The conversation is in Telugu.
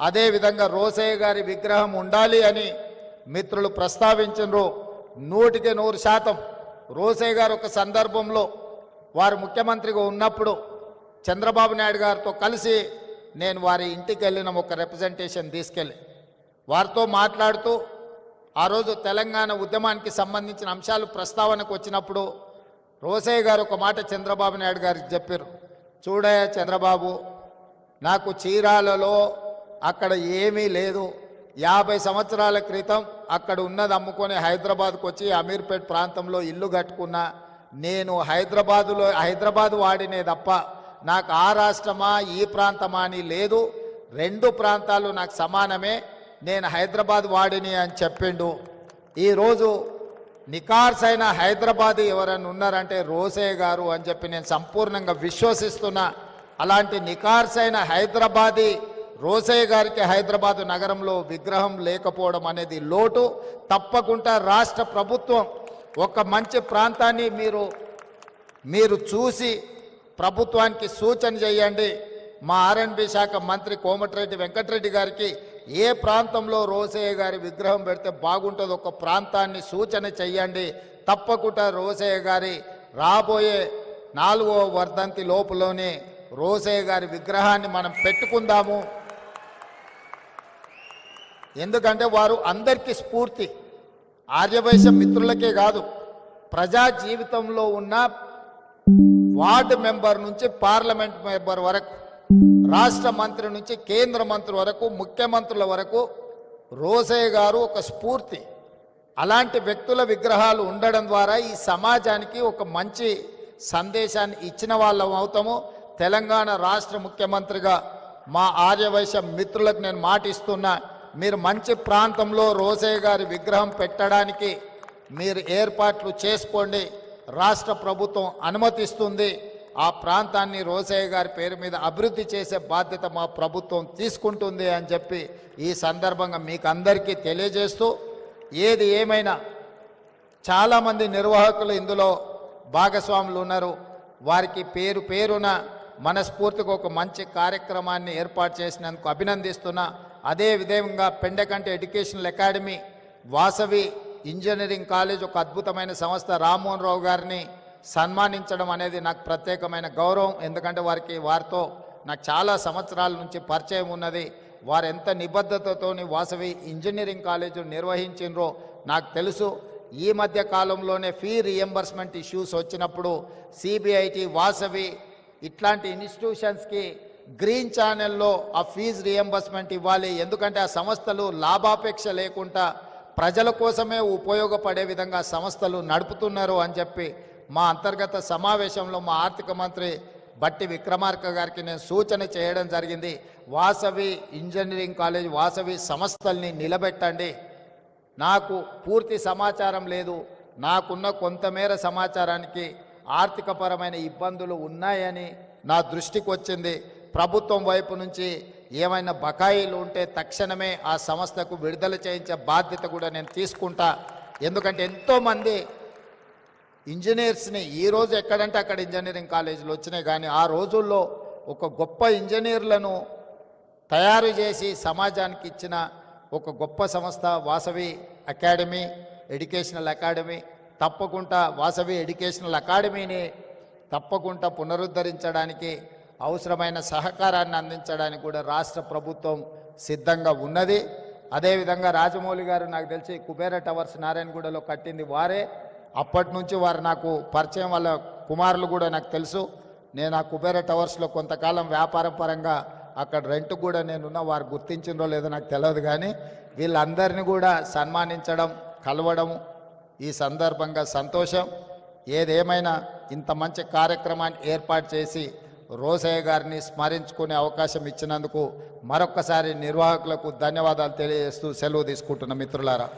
అదేవిధంగా రోసయ్య గారి విగ్రహం ఉండాలి అని మిత్రులు ప్రస్తావించరు నూటికి నూరు శాతం రోసయ్య గారు ఒక సందర్భంలో వారు ముఖ్యమంత్రిగా ఉన్నప్పుడు చంద్రబాబు నాయుడు గారితో కలిసి నేను వారి ఇంటికి వెళ్ళిన ఒక రిప్రజెంటేషన్ తీసుకెళ్ళి వారితో మాట్లాడుతూ ఆ రోజు తెలంగాణ ఉద్యమానికి సంబంధించిన అంశాలు ప్రస్తావనకు వచ్చినప్పుడు రోసయ్య గారు ఒక మాట చంద్రబాబు నాయుడు గారికి చెప్పారు. చూడయ్య చంద్రబాబు నాకు చీరాలలో అక్కడ ఏమీ లేదు. యాభై సంవత్సరాల క్రితం అక్కడ ఉన్నది అమ్ముకొని హైదరాబాద్కు వచ్చి అమీర్పేట్ ప్రాంతంలో ఇల్లు కట్టుకున్నా. నేను హైదరాబాదులో హైదరాబాద్ వాడినే తప్ప నాకు ఆ రాష్ట్రమా ఈ ప్రాంతమా అని లేదు. రెండు ప్రాంతాలు నాకు సమానమే. నేను హైదరాబాద్ వాడిని అని చెప్పిండు. ఈరోజు నికార్స్ అయిన హైదరాబాద్ ఎవరైనా ఉన్నారంటే రోసయ్య గారు అని చెప్పి నేను సంపూర్ణంగా విశ్వసిస్తున్నా. అలాంటి నికార్సైన హైదరాబాదీ రోసయ్య గారికి హైదరాబాదు నగరంలో విగ్రహం లేకపోవడం అనేది లోటు. తప్పకుండా రాష్ట్ర ప్రభుత్వం ఒక మంచి ప్రాంతాన్ని మీరు మీరు చూసి ప్రభుత్వానికి సూచన చేయండి. మా ఆర్ఎన్బి శాఖ మంత్రి కోమటిరెడ్డి వెంకటరెడ్డి గారికి ఏ ప్రాంతంలో రోసయ్య గారి విగ్రహం పెడితే బాగుంటుంది ఒక ప్రాంతాన్ని సూచన చెయ్యండి తప్పకుండా రోసయ్య గారి రాబోయే నాలుగో వర్ధంతి లోపులోనే రోజయ్య గారి విగ్రహాన్ని మనం పెట్టుకుందాము. ఎందుకంటే వారు అందరికీ స్ఫూర్తి. ఆర్యవైశ్య మిత్రులకే కాదు ప్రజా జీవితంలో ఉన్న వార్డు మెంబర్ నుంచి పార్లమెంట్ మెంబర్ వరకు రాష్ట్ర మంత్రి నుంచి కేంద్ర మంత్రి వరకు ముఖ్యమంత్రుల వరకు రోసయ్య గారు ఒక స్ఫూర్తి. అలాంటి వ్యక్తుల విగ్రహాలు ఉండడం ద్వారా ఈ సమాజానికి ఒక మంచి సందేశాన్ని ఇచ్చిన వాళ్ళం అవుతాము. తెలంగాణ రాష్ట్ర ముఖ్యమంత్రిగా మా ఆర్యవైశ్య మిత్రులకు నేను మాటిస్తున్నా మీరు మంచి ప్రాంతంలో రోసయ్య గారి విగ్రహం పెట్టడానికి మీరు ఏర్పాట్లు చేసుకోండి. రాష్ట్ర ప్రభుత్వం అనుమతిస్తుంది. ఆ ప్రాంతాన్ని రోసయ్య గారి పేరు మీద అభివృద్ధి చేసే బాధ్యత మా ప్రభుత్వం తీసుకుంటుంది అని చెప్పి ఈ సందర్భంగా మీకు అందరికీ తెలియజేస్తూ ఏది ఏమైనా చాలామంది నిర్వాహకులు ఇందులో భాగస్వాములు ఉన్నారు. వారికి పేరు పేరున మనస్ఫూర్తిగా ఒక మంచి కార్యక్రమాన్ని ఏర్పాటు చేసినందుకు అభినందిస్తున్నా. అదే విధంగా Pendakanti educational academy Vasavi engineering college ఒక అద్భుతమైన సంస్థ రామ్మోహన్ రావు గారిని సన్మానించడం అనేది నాకు ప్రత్యేకమైన గౌరవం. ఎందుకంటే వారికి వారితో నాకు చాలా సంవత్సరాల నుంచి పరిచయం ఉన్నది. వారు ఎంత నిబద్ధతతోని వాసవి ఇంజనీరింగ్ కాలేజ్ నిర్వహించినరో నాకు తెలుసు. ఈ మధ్య కాలంలోనే ఫీ రియంబర్స్మెంట్ ఇష్యూస్ వచ్చినప్పుడు సిబిఐటి వాసవి ఇట్లాంటి ఇన్స్టిట్యూషన్స్కి గ్రీన్ ఛానల్లో ఆ ఫీజు రియంబర్స్మెంట్ ఇవ్వాలి. ఎందుకంటే ఆ సంస్థలు లాభాపేక్ష లేకుండా ప్రజల కోసమే ఉపయోగపడే విధంగా సంస్థలు నడుపుతున్నారు అని చెప్పి మా అంతర్గత సమావేశంలో మా ఆర్థిక మంత్రి బట్టి విక్రమార్క గారికి నేను సూచన చేయడం జరిగింది. వాసవి ఇంజనీరింగ్ కాలేజ్ వాసవి సంస్థల్ని నిలబెట్టండి. నాకు పూర్తి సమాచారం లేదు. నాకున్న కొంతమేర సమాచారానికి ఆర్థికపరమైన ఇబ్బందులు ఉన్నాయని నా దృష్టికి వచ్చింది. ప్రభుత్వం వైపు నుంచి ఏమైనా బకాయిలు ఉంటే తక్షణమే ఆ సంస్థకు విడుదల చేయించే బాధ్యత కూడా నేను తీసుకుంటా. ఎందుకంటే ఎంతోమంది ఇంజనీర్స్ని ఈ రోజు ఎక్కడంటే అక్కడ ఇంజనీరింగ్ కాలేజీలు వచ్చినాయి. కానీ ఆ రోజుల్లో ఒక గొప్ప ఇంజనీర్లను తయారు చేసి సమాజానికి ఇచ్చిన ఒక గొప్ప సంస్థ వాసవి అకాడమీ ఎడ్యుకేషనల్ అకాడమీ తప్పకుండా వాసవి ఎడ్యుకేషనల్ అకాడమీని తప్పకుండా పునరుద్ధరించడానికి అవసరమైన సహకారాన్ని అందించడానికి కూడా రాష్ట్ర ప్రభుత్వం సిద్ధంగా ఉన్నది. అదేవిధంగా రాజమౌళి గారు నాకు తెలిసి కుబేర టవర్స్ నారాయణగూడలో కట్టింది వారే. అప్పటి నుంచి వారు నాకు పరిచయం వాళ్ళ కుమారులు కూడా నాకు తెలుసు. నేను ఆ కుబేర టవర్స్లో కొంతకాలం వ్యాపార పరంగా అక్కడ రెంట్ కూడా నేనున్న వారు గుర్తించిందో లేదో నాకు తెలియదు కానీ వీళ్ళందరినీ కూడా సన్మానించడం కలవడం ఈ సందర్భంగా సంతోషం. ఏదేమైనా ఇంత మంచి కార్యక్రమాన్ని ఏర్పాటు చేసి రోసయ్య గారిని స్మరించుకునే అవకాశం ఇచ్చినందుకు మరొక్కసారి నిర్వాహకులకు ధన్యవాదాలు తెలియజేస్తూ సెలవు తీసుకుంటున్న మిత్రులారా.